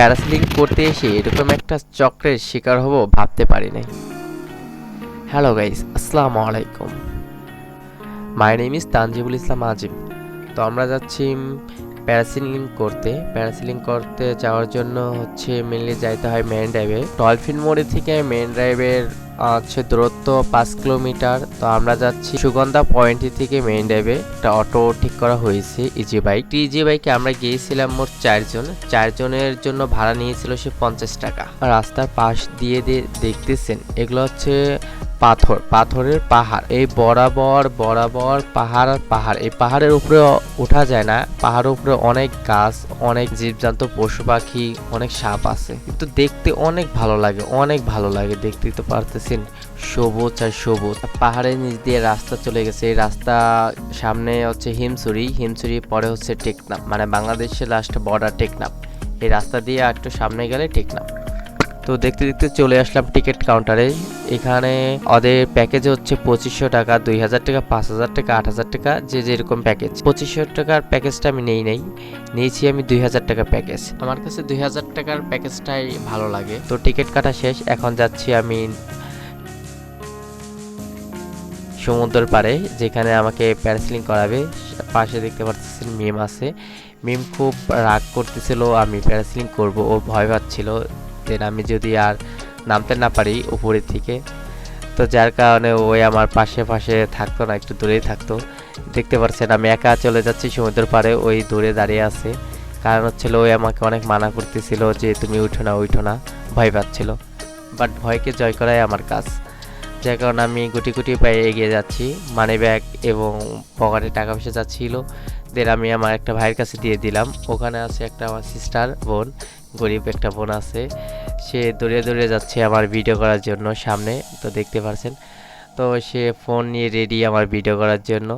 Parasailing করতে এসে এরকম একটা চক্রের শিকার হব ভাবতে পারি নাই হ্যালো গাইস আসসালামু আলাইকুম। মাই নেম ইজ তানজিবুল ইসলাম আজিম তো আমরা যাচ্ছি প্যারাসিলিং করতে প্যারাসিলিং করতে যাওয়ার জন্য হচ্ছে মেনলি যাইতে হয় মেন ড্রাইভে ডলফিন মোড়ে থেকে মেন ড্রাইভের হচ্ছে দূরত্ব পাঁচ কিলোমিটার। তো আমরা যাচ্ছি সুগন্ধা পয়েন্ট থেকে মেইন ড্রাইভে একটা অটো ঠিক করা হয়েছে ইজি বাইক ইজি বাইকে আমরা গিয়েছিলাম মোট চারজন। চারজনের জন্য ভাড়া নিয়েছিল সে পঞ্চাশ টাকা। রাস্তার পাশ দিয়ে দিয়ে দেখতেছেন, এগুলো হচ্ছে পাথর, পাথরের পাহাড়। এই বরাবর বরাবর পাহাড় পাহাড়। এই পাহাড়ের উপরে ওঠা যায় না। পাহাড়ের উপরে অনেক গাছ, অনেক জীবজন্তু, পশু পাখি, অনেক সাপ আছে। কিন্তু দেখতে অনেক ভালো লাগে, অনেক ভালো লাগে দেখতেই তো পারতেছেন, সবুজ আর সবুজ। পাহাড়ের নিচ দিয়ে রাস্তা চলে গেছে। এই রাস্তা সামনে হচ্ছে হিমছড়ি। হিমছড়ি পরে হচ্ছে টেকনাফ। মানে বাংলাদেশের লাস্ট বর্ডার টেকনাফ। এই রাস্তা দিয়ে একটু সামনে গেলে টেকনাফ। তো দেখতে দেখতে চলে আসলাম টিকিট কাউন্টারে। এখানে ওদের প্যাকেজ হচ্ছে পঁচিশশো টাকা, দুই হাজার টাকা, পাঁচ হাজার টাকা, আট হাজার টাকা, যে যেরকম প্যাকেজ পঁচিশশো টাকার প্যাকেজটা আমি নেই নাই, নিয়েছি আমি দুই হাজার টাকা প্যাকেজ আমার কাছে দুই হাজার টাকার প্যাকেজটাই ভালো লাগে। তো টিকিট কাটা শেষ, এখন যাচ্ছি আমি সমুদ্রের পাড়ে, যেখানে আমাকে প্যারাসিলিং করাবে। পাশে দেখতে পাচ্ছেন মিম আছে। মিম খুব রাগ করতেছিল, আমি প্যারাসিলিং করব, ও ভয় পাচ্ছিল। দেন আমি যদি আর নামতে না পারি উপরের থেকে তো যার কারণে ওই আমার পাশে পাশে থাকতো না, একটু দূরেই থাকতো। দেখতে পাচ্ছেন, আমি একা চলে যাচ্ছি সমুদ্রের পাড়ে, ওই দূরে দাঁড়িয়ে আছে। কারণ হচ্ছিল ওই আমাকে অনেক মানা করতেছিল যে তুমি উঠো না উঠো না, ভয় পাচ্ছিল। বাট ভয়কে জয় করাই আমার কাজ। যার কারণে আমি গুটি গুটি পায়ে এগিয়ে যাচ্ছি মানি ব্যাগ এবং পকেটে টাকা পয়সা যাচ্ছিল দেন আমি আমার একটা ভাইয়ের কাছে দিয়ে দিলাম। ওখানে আছে একটা আমার সিস্টার বোন গরিব একটা বোন আছে। সে দৌড়ে দৌড়ে যাচ্ছে আমার ভিডিও করার জন্য সামনে, তো দেখতে পারছেন। তো সে ফোন নিয়ে রেডি আমার ভিডিও করার জন্য।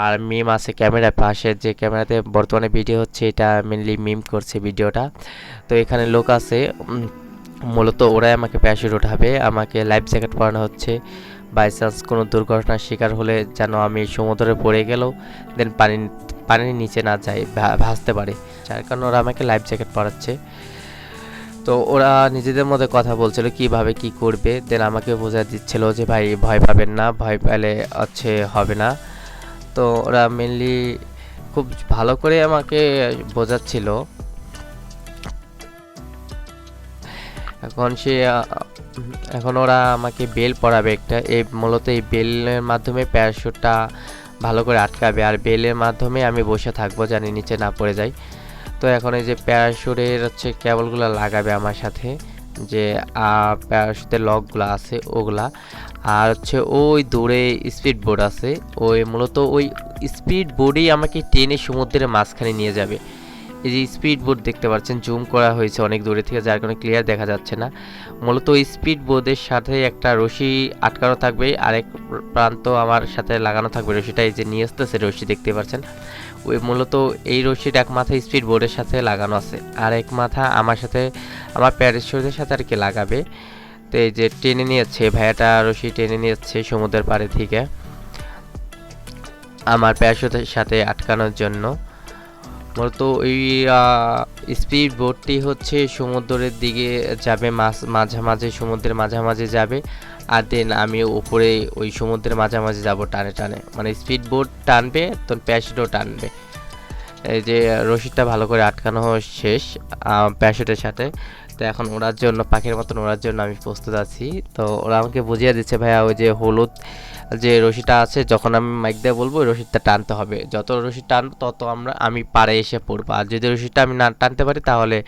আর মিম আছে ক্যামেরা পাশে, যে ক্যামেরাতে বর্তমানে ভিডিও হচ্ছে, এটা মেনলি মিম করছে ভিডিওটা তো এখানে লোক আছে মূলত ওরাই আমাকে প্যাসেট উঠাবে। আমাকে লাইফ জ্যাকেট পরানো হচ্ছে। বাই চান্স কোনো দুর্ঘটনার শিকার হলে যেন আমি সমুদ্রে পড়ে গেলেও দেন পানি, পানির নিচে না যাই ভাসতে পারে। যার কারণে ওরা আমাকে লাইফ জ্যাকেট পরাচ্ছে। তো ওরা নিজেদের মধ্যে কথা বলছিল, কীভাবে কি করবে? দেন আমাকে বোঝা দিচ্ছিল যে, ভাই, ভয় পাবেন না, ভয় পেলে হচ্ছে হবে না। তো ওরা মেনলি খুব ভালো করে আমাকে বোঝাচ্ছিল। এখন সে, এখন ওরা আমাকে বেল পরাবে একটা এই মূলত এই বেলের মাধ্যমে প্যারাশুটটা ভালো করে আটকাবে, আর বেলের মাধ্যমে আমি বসে থাকব, জানি নিচে না পড়ে যাই। তো এখন এই যে প্যারাশুটের হচ্ছে কেবলগুলো লাগাবে আমার সাথে, যে প্যারাশুটের লকগুলো আছে, ওগুলা। আর হচ্ছে ওই দূরে স্পিড বোর্ড আছে, ওই মূলত ওই স্পিড বোর্ডেই আমাকে টেনে সমুদ্রের মাঝখানে নিয়ে যাবে। এই যে স্পিড বোর্ড দেখতে পাচ্ছেন, জুম করা হয়েছে অনেক দূরে থেকে, যার কারণে ক্লিয়ার দেখা যাচ্ছে না। মূলত ওই স্পিড বোর্ডের সাথে একটা রশি আটকানো থাকবে, আরেক প্রান্ত আমার সাথে লাগানো থাকবে রশিটা, এই যে নিয়ে আসতেছে রশি, দেখতে পাচ্ছেন। ওই মূলত এই রশির এক মাথা স্পিড বোর্ডের সাথে লাগানো আছে, আর এক মাথা আমার সাথে, আমার প্যারেশোদের সাথে আর কি লাগাবে। তো এই যে টেনে নিয়েছে, ভাইয়াটা রশি টেনে নিয়েছে সমুদ্রের পাড়ে থেকে, আমার প্যারেশোদের সাথে আটকানোর জন্য। মূলত ওই স্পিড বোটটি হচ্ছে সমুদ্রের দিকে যাবে, মাঝ, মাঝামাঝি, সমুদ্রের মাঝামাঝি যাবে আর দেন আমি উপরে ওই সমুদ্রের মাঝামাঝি যাব টানে টানে। মানে স্পিড বোট টানবে তো প্যাসেটও টানবে। এই যে রশিদটা ভালো করে আটকানো শেষ প্যাসেটের সাথে। তো এখন ওড়ার জন্য, পাখির মতন ওড়ার জন্য আমি প্রস্তুত আছি। তো ওরা আমাকে বুঝিয়ে দিচ্ছে, ভাইয়া, ওই যে হলুদ যে রশিটা আছে, যখন আমি মাইক দিয়ে বলব, ওই রশিদটা টানতে হবে। যত রশি টানবো তত আমরা, আমি পাড়ে এসে পড়ব। আর যদি রশিটা আমি না টানতে পারি, তাহলে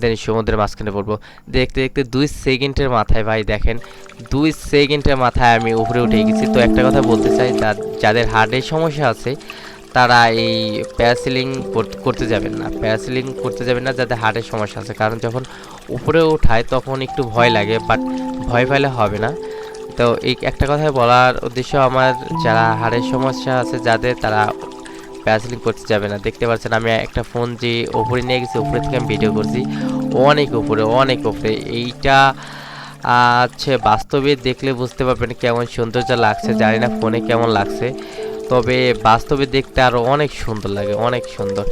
দেন সমুদ্রের মাঝখানে পড়ব। দেখতে দেখতে দুই সেকেন্ডের মাথায়, ভাই দেখেন, দুই সেকেন্ডের মাথায় আমি উপরে উঠে গেছি। তো একটা কথা বলতে চাই যাদের হার্টের সমস্যা আছে, তারা এই প্যারাসিলিং করতে যাবেন না। প্যারাসিলিং করতে যাবেন না, যাদের হার্টের সমস্যা আছে। কারণ যখন উপরে ওঠায়, তখন একটু ভয় লাগে বাট ভয় পেলে হবে না। তো এই একটা কথাই বলার উদ্দেশ্য আমার যারা হাড়ের সমস্যা আছে, যাদের তারা প্যারাসিলিং করতে যাবে না। দেখতে পাচ্ছেন আমি একটা ফোন যে উপরে নিয়ে গেছি, উপরে থেকে আমি ভিডিও করছি। অনেক উপরে অনেক উপরে। এইটা আছে বাস্তবে দেখলে বুঝতে পারবেন কেমন সৌন্দর্য লাগছে। জানি না ফোনে কেমন লাগছে। তবে বাস্তবে দেখতে আরও অনেক সুন্দর লাগে, অনেক সুন্দর।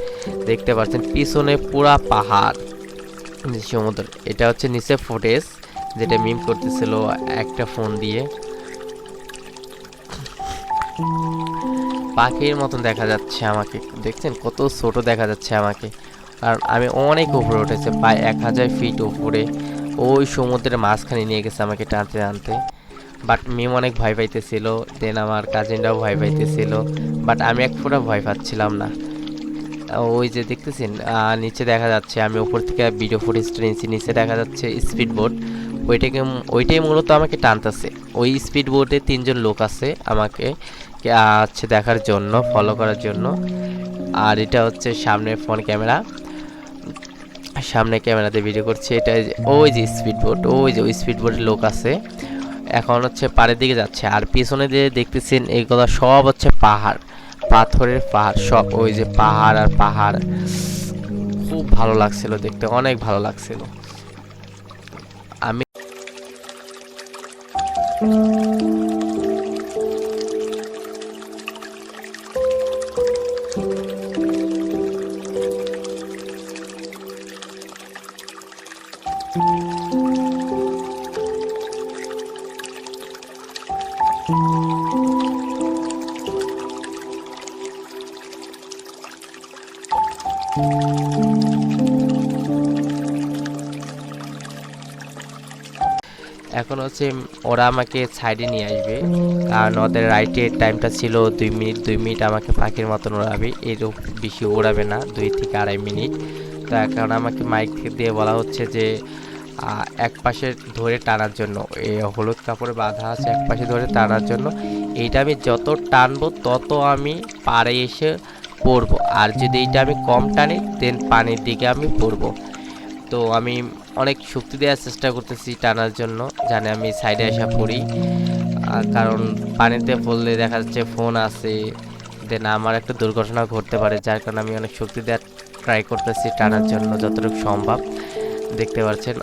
দেখতে পাচ্ছেন পিছনে পুরা পাহাড় সমুদ্র। এটা হচ্ছে নিচে ফুটেজ যেটা মিম করতেছিল একটা ফোন দিয়ে। পাখির মতন দেখা যাচ্ছে আমাকে। দেখছেন কত ছোট দেখা যাচ্ছে আমাকে। কারণ আমি অনেক উপরে উঠেছে, প্রায় এক হাজার ফিট উপরে। ওই সমুদ্রের মাঝখানে নিয়ে গেছে আমাকে টানতে টানতে। বাট মিম অনেক ভয় পাইতেছিল দেন আমার কাজিনরাও ভয় পাইতেছিল। বাট আমি এক ফোঁটা ভয় পাচ্ছিলাম না। ওই যে দেখতেছেন নিচে দেখা যাচ্ছে, আমি উপর থেকে ভিডিও ফুটেজটা নিয়েছি, নিচে দেখা যাচ্ছে স্পিড বোট ওইটাকে ওইটাই মূলত আমাকে টানতেছে। ওই স্পিড বোটে তিনজন লোক আছে আমাকে হচ্ছে দেখার জন্য ফলো করার জন্য। আর এটা হচ্ছে সামনে ফোন ক্যামেরা সামনে ক্যামেরাতে ভিডিও করছে। এটা ওই যে স্পিড বোট ওই যে, ওই স্পিড বোটের লোক আছে। এখন হচ্ছে পাড়ের দিকে যাচ্ছে। আর পিছনে দিয়ে দেখতেছেন এইগুলো সব হচ্ছে পাহাড়। পাথরের পাহাড়, সব ওই যে পাহাড় আর পাহাড়। খুব ভালো লাগছিল দেখতে, অনেক ভালো লাগছিল। Música এখন হচ্ছে ওরা আমাকে সাইডে নিয়ে আসবে। কারণ ওদের রাইটের টাইমটা ছিল দুই মিনিট দুই মিনিট আমাকে পাখির মতন ওড়াবে। এর বেশি ওড়াবে না, দুই থেকে আড়াই মিনিট তো এখন আমাকে মাইক দিয়ে বলা হচ্ছে যে এক পাশে ধরে টানার জন্য। এই হলুদ কাপড়ে বাঁধা আছে এক পাশে ধরে টানার জন্য। এইটা আমি যত টানবো, তত আমি পাড়ে এসে পড়ব। আর যদি এইটা আমি কম টানি দেন পানির দিকে আমি পড়ব। তো আমি অনেক শক্তি দেওয়ার চেষ্টা করতেছি টানার জন্য, জানে আমি সাইডে আসা পড়ি। কারণ পানিতে পড়লে দেখা যাচ্ছে ফোন আছে দেন আমার একটা দুর্ঘটনা ঘটতে পারে, যার কারণে আমি অনেক শক্তি দেওয়ার ট্রাই করতেছি টানার জন্য যতটুকু সম্ভব। দেখতে পাচ্ছেন,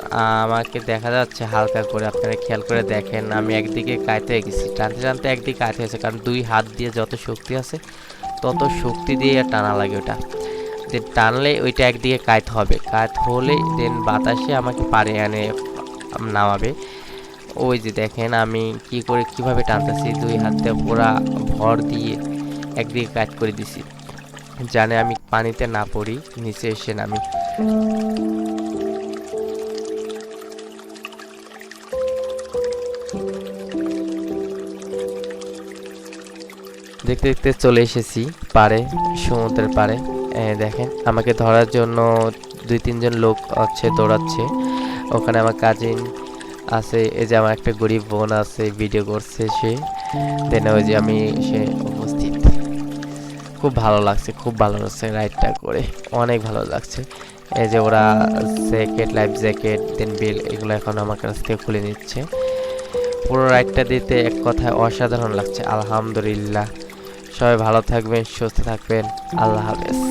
আমাকে দেখা যাচ্ছে হালকা করে, আপনারা খেয়াল করে দেখেন, আমি একদিকে হয়ে গেছি। টানতে টানতে একদিকে কায়তে হয়েছে কারণ দুই হাত দিয়ে যত শক্তি আছে, তত শক্তি দিয়ে টানা লাগে ওটা। দেন টানলে ওইটা একদিকে কায়ত হবে। কায়ত হলে দেন বাতাসে আমাকে পারে আনে নামাবে। ওই যে দেখেন আমি কি করে কীভাবে টানতেছি দুই হাতে পুরা ভর দিয়ে একদিকে কাজ করে দিছি। জানে আমি পানিতে না পড়ি নিচে এসে নামি। দেখতে দেখতে চলে এসেছি পাড়ে সমুদ্রের পাড়ে এ, দেখেন, আমাকে ধরার জন্য দুই, তিনজন লোক আছে, দৌড়াচ্ছে। ওখানে আমার কাজিন আছে, এই যে আমার একটা গরিব বোন আছে ভিডিও করছে সে। দেন ওই যে আমি, সে উপস্থিত। খুব ভালো লাগছে, খুব ভালো লাগছে রাইডটা করে। অনেক ভালো লাগছে। এই যে ওরা জ্যাকেট লাইফ জ্যাকেট দেন বিল এগুলো এখন আমার কাছ থেকে খুলে নিচ্ছে। পুরো রাইডটা দিতে এক কথায় অসাধারণ লাগছে, আলহামদুলিল্লাহ। সবাই ভালো থাকবেন, সুস্থ থাকবেন, আল্লাহ হাফেজ।